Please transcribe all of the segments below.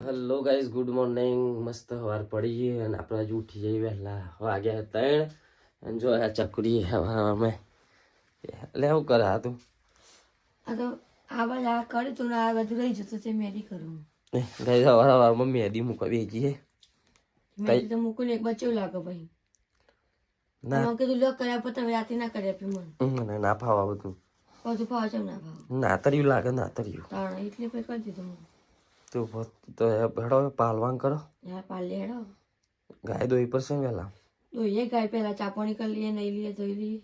Hello guys good morning મસ્ત સવાર પડી અને આપણે હજુ ઉઠી જઈએ વહેલા. વાગ્યા ત્રણ. અને જો આ ચકરી અમે. એટલે શું કરે આ તું? ને મહેંદી મૂકવા તો મૂકું એક બચ્યું લાગે ભાઈ. ના. કીધું લો કર્યા પર તમે રાતે ના કરી આપી મને. ના ફાવા બધું. બધું ફાવે છે ના ફાવે. નાતર્યું લાગે ના તર્યું એટલે પછી કરી દીધું તું તો હેડો પાલવાન કરો. હા પાલે હેડો. ગાય દોઈ પડશે ને વહેલા દોઈએ ગાય પહેલા ચાપણી કરી લઈએ નહીં લઈએ ધોઈ લઈએ.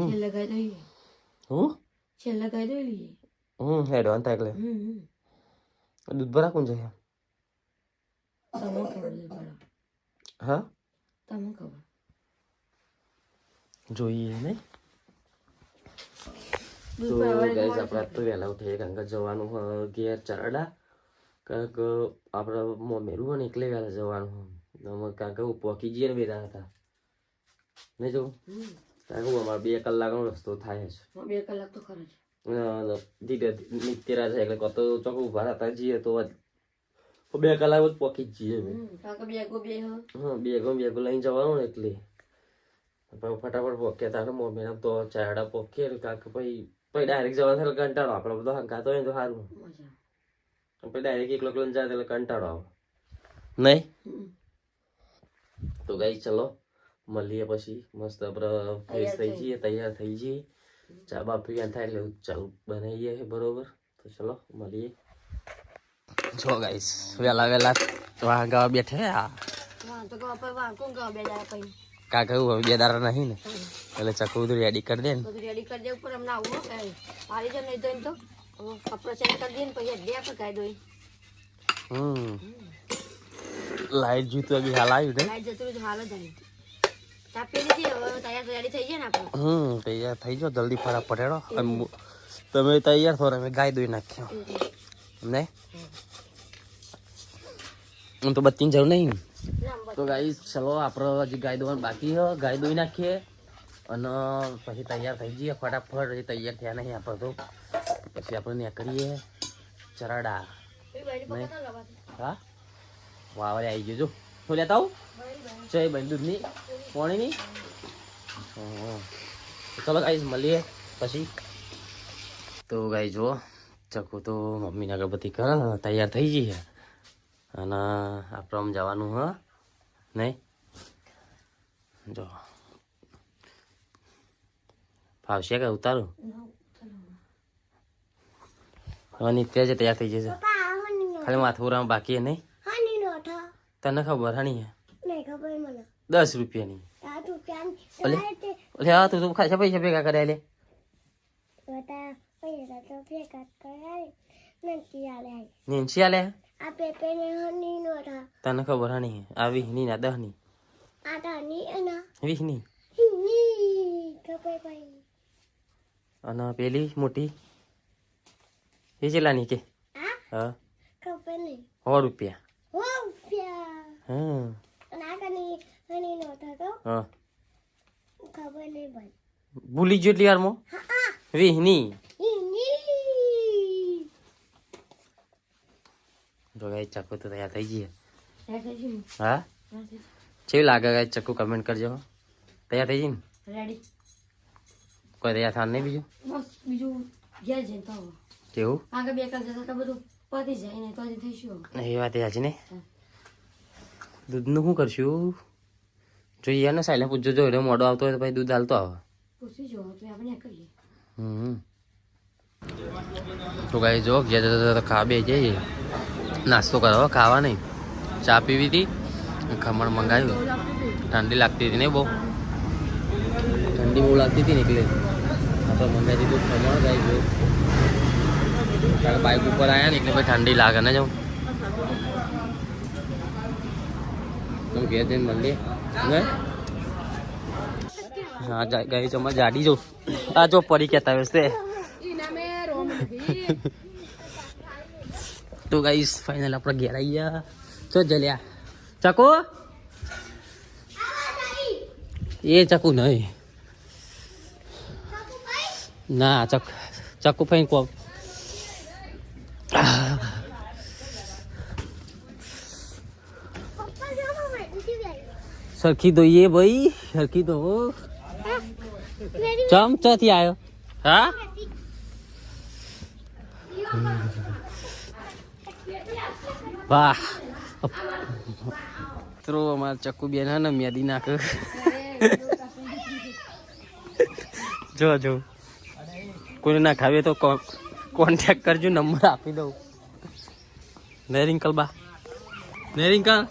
છેલ્લે ગાય દોઈએ હું? છેલ્લે ગાય દોઈ લઈએ. હમ હેડો અંત એટલે. દૂધ ભરા કોણ જાય તમે ખબર હા? તમે ખબર. જોઈએ નહીં. તો ગાઈઝ આપણે તો વહેલા ઉઠીએ કારણ કે જવાનું ઘેર ચારડા. કારણ કે આપણે મોમેરું હોય ને એટલે વહેલા જવાનું કારણ કે હું પહોંચી જઈએ ને બેરા હતા. નહીં જવું. કારણ કે અમારે બે કલાકનો રસ્તો થાય છે બે કલાક તો ખરા છે ધીરે નિત્યરા છે એટલે કતો ચોક ઊભા હતા જઈએ તો બે કલાક જ જ જઈએ હ બેગો બેગો લઈને જવાનું એટલે. ફટાફટ પોકે તારે મમ્મી તો ચારડા પોકે કારણ કે પછી પછી ડાયરેક્ટ જવાનું થાય એટલે કંટાળો આપણે બધો હંકાતો હોય ને તો સારું. પછી ડાયરેક્ટ એકલો એકલો જાય એટલે કંટાળો આવે. નહીં? તો ગઈ ચલો મળીએ પછી. મસ્ત આપણે ફ્રેશ થઈ જઈએ તૈયાર થઈ જઈએ. ચા બા પીવા થાય એટલે ચાલુ બનાવીએ બરોબર. તો ચલો મળીએ. જો ગાઈસ વેલા વેલા વાહ ગાવા બેઠે. આ વાહ તો ગાવા પર વાહ કોણ ગાવા બેઠા પછી કાકા કહું બે દારા નહીં ને. એટલે ચકુ બધું રેડી કરી દે ને. બધું રેડી કરી દે ઉપર હમણાં આવું કે મારી જો નહીં ધોઈને તો. કપડો ચેન્જ કરી દે ને પછી બે પર કાઢી દોઈ હમ. લાઈટ જોઈ તો બી હાલ આવ્યું ને લાઈટ જતું હાલ જ આવી. ચા પી લીધી હવે તૈયાર રેડી થઈ જાય ને આપણે. હમ તૈયાર થઈ જાઓ જલ્દી ફરા પડેડો અને તમે તૈયાર થો ને અમે ગાય દોઈ નાખ્યો. નહીં હું તો બત્તીની જરૂર નહીં ના. તો ગાઈ ચલો આપણે હજી ગાય દોવાનું બાકી હ ગાય દોઈ નાખીએ અને પછી તૈયાર થઈ જઈએ. ફટાફટ હજી તૈયાર થયા નહીં આપણે તો. પછી આપણે કરીએ ચરાડા. હા? વાવરે આવી ગયો જો શું લેતા આવું? જય ભાઈ. દૂધની? પોણીની. ચલો ગાઈસ મળીએ પછી. તો ગાઈ જુઓ ચકુ તો મમ્મીને અગરબત્તી કર તૈયાર થઈ જઈએ. અને આપણે આમ જવાનું હ? નહીં? જો. ફાવશે કે ઉતારું? હવે નિત્ય છે તૈયાર થઈ જશે. ખાલી માથું રામ બાકી હે નહીં તને ખબર હણી હે દસ રૂપિયાની ઓલે હા તું તો ખાસા પૈસા ભેગા કર્યા લે. નીંચી આલે? તને ખબર હણી હે આ વીસની ના દસની વીસની અને પેલી મોટી? એ ચેલાની કે? હા? સો રૂપિયા. હા. હા ભૂલી ગયો એટલી વારમાં વીસની તો ગાઈ ચક્કુ તો તૈયાર થઈ ગઈ ગયું? હા? કેવું લાગે ગાય ચક્કુ કમેન્ટ કરજો. તૈયાર થઈ ગઈ ને? ગયું. રેડી કોઈ તૈયાર થવાનું નહીં બીજું? બસ બીજું ઘેર જઈને તો કેવું? આગળ બે કલાક જતા તો બધું પતી જાય ને તો હજી થઈશું એ વાત સાચી ને? દૂધનું શું કરશું? જોઈએ ને સાહેબ પૂછજો જો એટલે મોડો આવતો હોય તો પછી દૂધ હાલતો આવે. પૂછી જો તો આપણે કરીએ. હમ. તો ગાય જો ઘેર જતા ખા બે જઈએ. નાસ્તો કરો ખાવા નહીં. ચા પીવી હતી, ખમણ મંગાવ્યું. ઠંડી લાગતી હતી ને બહુ. ઠંડી બહુ લાગતી હતી ને એટલે આ તો મંગાવી દીધું, ખમણ ગાઈ ગયું. કારણ બાઇક ઉપર આવ્યા ને એટલે ભાઈ ઠંડી લાગે ને જાઉં તમે ઘેર જઈને મળીએ. હા? ગઈ છો જાડી જો આ જો પડી કહેતા હશે તો ગાઈસ ફાઇનલ આપણે ઘેર આવી ગયા ચો જલ્યા ચકો એ ચકુ નહીં ના ચક ચકુ ફાઈ કો સરખી દોઈએ ભાઈ સરખી દો ચમ ચોથી આવ્યો હા વાહ. મિત્રો અમારા ચક્કુ બેન હે ને મેદી નાખ. જો જો. કોઈને ના ખાવે તો કોન્ટેક્ટ કરજો નંબર આપી દઉં. ને રિંકલ બા. ને રિંકલ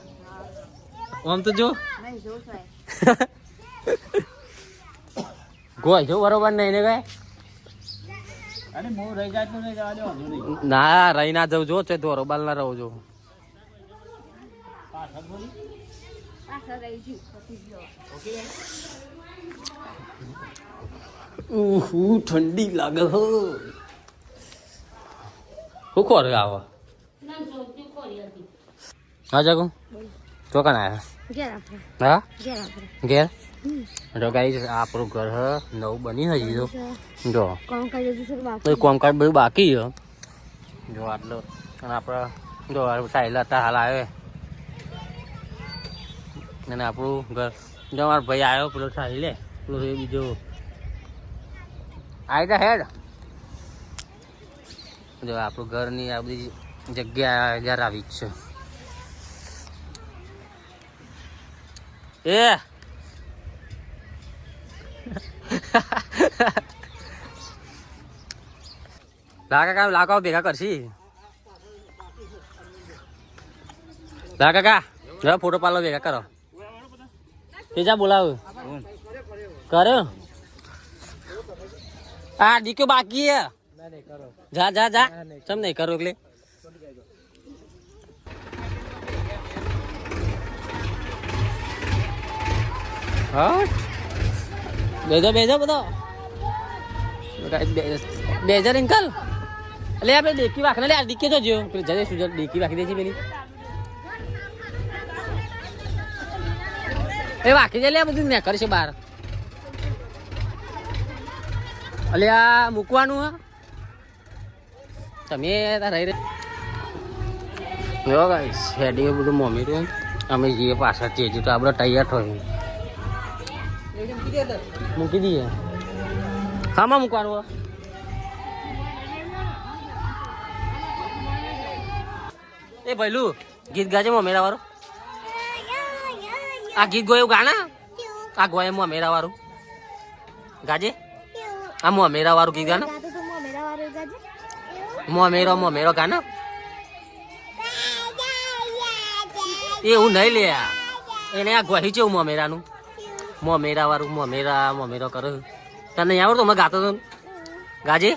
આમ તો જો. ગોય જો બરોબર ને એને કઈ ના રહી ના જવું જો જવા ના રહું રહી જો છે રહું જો પાછળ બોલી ઠંડી લાગે હો. હું કોર આવો હા જાગો. તો કણ આયા? ઘેર આપણે. હા? ઘેર આપણે. ઘેર? તો ગાઈ આપણું ઘર હ નવું બની હજી તો. જો. તો કામકાજ બધું બાકી? છે જો આટલો. અને આપણે જો સાહેલા હતા હાલ આવ્યો. અને આપણું ઘર. જો મારો ભાઈ આવ્યો પેલો સારી લે, પેલો એ બીજો. આવી જા હેડ. જો આપણું ઘરની આ બધી જગ્યા ઘર આવી જ છે. એ. લાકા કામ લાકાઓ ભેગા કરશી? લાકા કા? ફોટો પાડો, ભેગા કરો. બીજા બોલાવ. કર્યો? આ દીકરો બાકી હે. જા જા જા. ચમ નહીં કરો એટલે બેજો બેજો બધો. બેજો રિંકલ. એટલે આપણે ડેકી વાખને લે, આ ડીકે તો જો પેલી જજે સુજલ ડેકી વાખી છે પેલી. એ વાકી દે લે બધું ને કરશે બાર અલે, આ મૂકવાનું તમે રહી રહ્યો ગાઈસ હેડી બધું મમ્મી રહ્યું અમે જઈએ પાછળ ચેજી તો આપણે તૈયાર થયું. મૂકી દઈએ. હામાં મૂકવાનું? એ ભૈલું, ગીત ગાજે મમ્મી વાળું આ ગીત ગોયું ગાના? આ ગોય મમેરા વાળું ગાજે? આ મમેરા વાળું ગીત ગાના? મો મેરો મેરા મેરો ગાજે એ હું ગાના? નહીં લે. એને આ ગોહી છે મમેરાનું મમેરા વાળું મો મેરો કરે તને નહીં આવડતો? મેં ગાતો તો. ગાજે?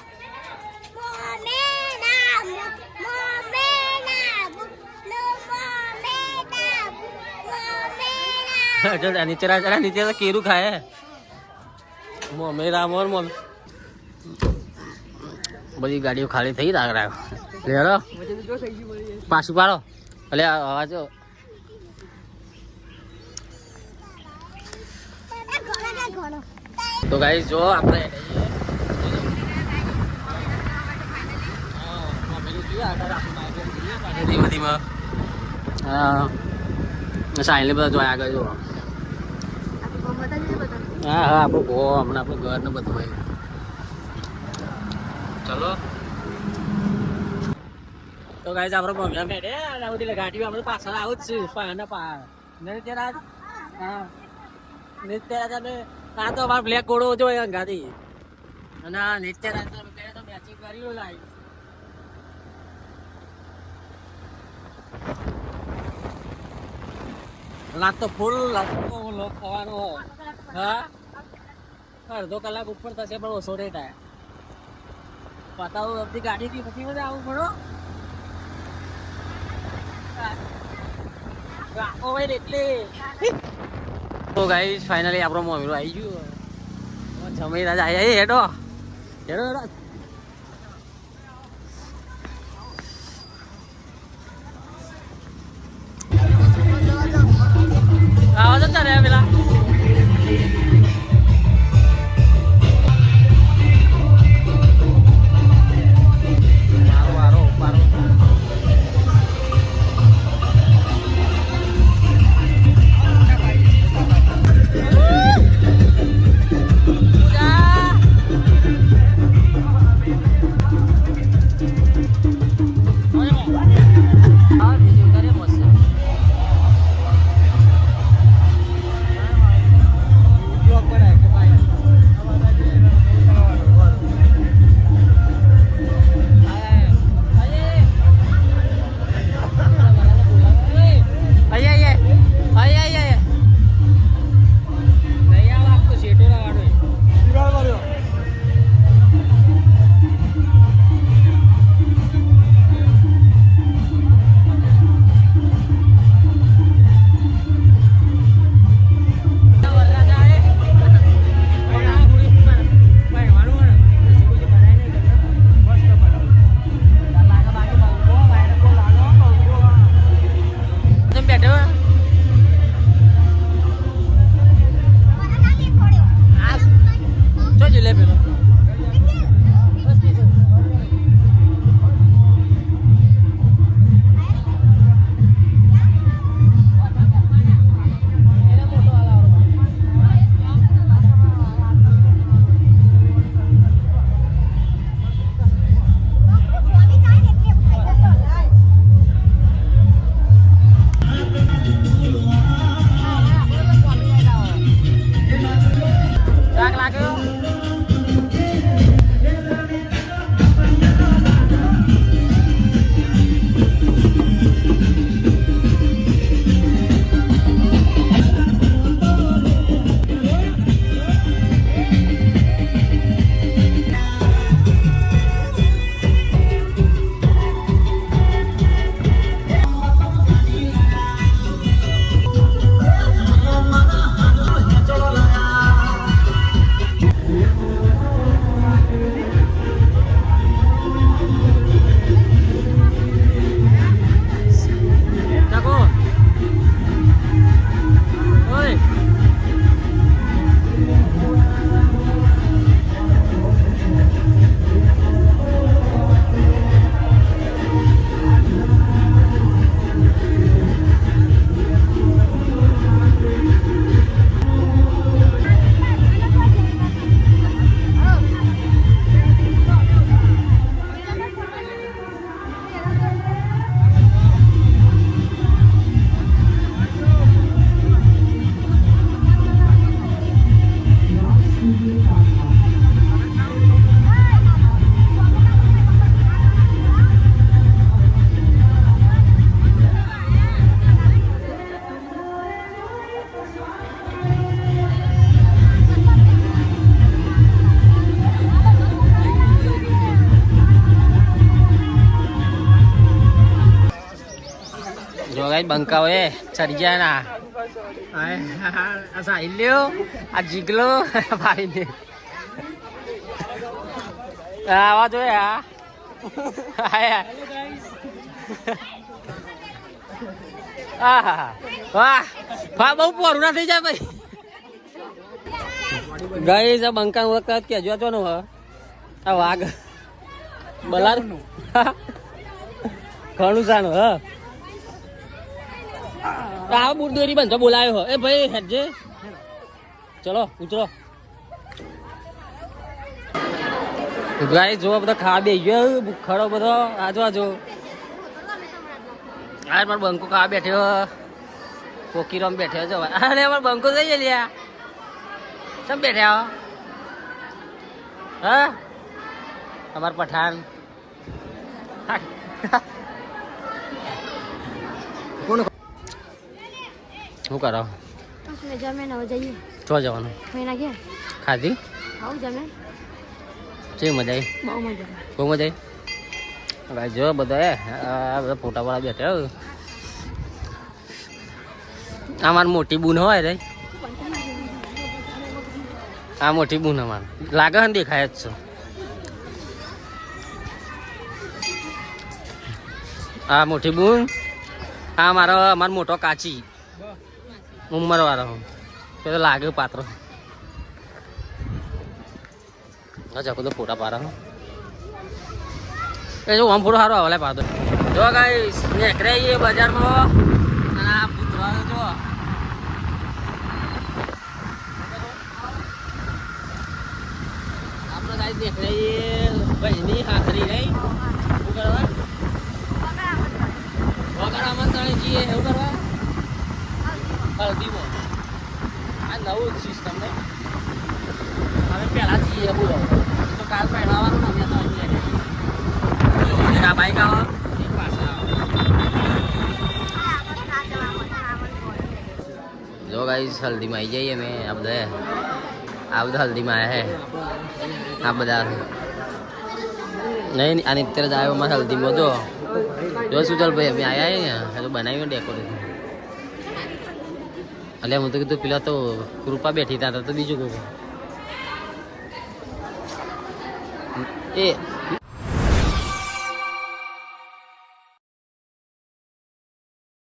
જો આ નીચે રાખ, અરે નીચે તો કેરું ખાય. મમેરા મોર મમ્મી. બધી ગાડીઓ ખાલી થઈ રાખ રાખ. લેરો પાછું પાડો. એટલે અવાજ તો ગાઈ જો આપણે ધીમે બધા જોયા આગળ જો હા હા આપણું ગો, હમણાં આપણું ઘર ને બધું હોય. ચલો. તો ગાઈઝ આપણો મમ્મી બેઠે અને બધી ગાડીઓ આપણે પાછળ આવું જ છે પાના પા. નિત્યરાજ, હા. નિત્યરાજ અને આ તો અમારો બ્લેક ઘોડો જો અંગાથી. અને આ બે તો મેચિંગ કર્યું લાઈ લાગ તો ફૂલ લાગતો લોક થવાનો. હા? અડધો કલાક ઉપર થશે પણ ઓછો નહીં થાય. પતાવું બધી ગાડી થી પછી બધા આવું પડો રાખો ભાઈ એટલે તો ગાઈસ ફાઇનલી આપણો મમ્મીરો આવી ગયો. જમી રાજ આવી હેડો. હેડો હેડો. જો બંકાઓ એ ચડી ગયા ના આ સાહિલ્યો આ જીગલો ભાઈને આવા જોઈએ આ. વાહ વાહ બહુ પોરું ના થઈ જાય ભાઈ. ગઈ છે બંકા વખત કેજો છો ને હવે. આ વાઘ. બલાર ઘણું. સાનું હ. આ બુરદોરી બંધો બોલાયો હો. એ ભાઈ, હેડજે. ચલો, ઉતરો. ગાય જો બધા ખા બે ગયો. ખડો બધો. આજો આજો. આ મારો બંકો ખા બેઠ્યો કોકીરામ બેઠ્યો જો. અરે, અમારો બંકો જઈએ લ્યા. સમ બેઠ્યા? હા? અમાર પઠાણ. શું કરો? બસ જમે હવે જઈએ. છો જવાનું? મહિના ગયા ખાધી? આવું જમે કેવી મજા આવી? બહુ મજા બહુ મજા આવી? ભાઈ જો બધા આ બધા ફોટા વાળા બેઠા આ મારી મોટી બૂન હોય રે. આ મોટી બૂન અમાર. લાગે ને દેખાય જ છે. આ મોટી બૂન આ મારો અમારો મોટો કાચી. ઉંમર વાળો તે તો લાગે પાત્ર. અચ્છા બધો ફોટા પાડો. એ જો, આમ ફોટો સારો આવે પાડો. જો ગાઈસ નીકળે એ બજારમાં. અને આ પુતળા જો. એ ભાઈની હાથરી રહી શું કરવા વગર આમંત્રણ. જઈએ એવું કરવા? હલ્દીમાં આ નવું સિસ્ટમ ને હવે પહેલા જઈએ બોલો તો કાલ પહેરાવાનું ને અમે તો અહીંયા એક આ બાઈક આવો એક પાછા જો ગાઈસ હલ્દીમાં આવી જઈએ અમે આ બધા આ બધા હલ્દીમાં આવ્યા હે આ બધા નહીં આની અત્યારે જ આવ્યો મારે હલ્દીમાં જો જો સુજલ ભાઈ અમે આવ્યા ને એ તો બનાવ્યું ડેકોરેશન એટલે હું તો કીધું પેલા તો કૃપા બેઠી ત્યાં તો બીજું કોઈ. એ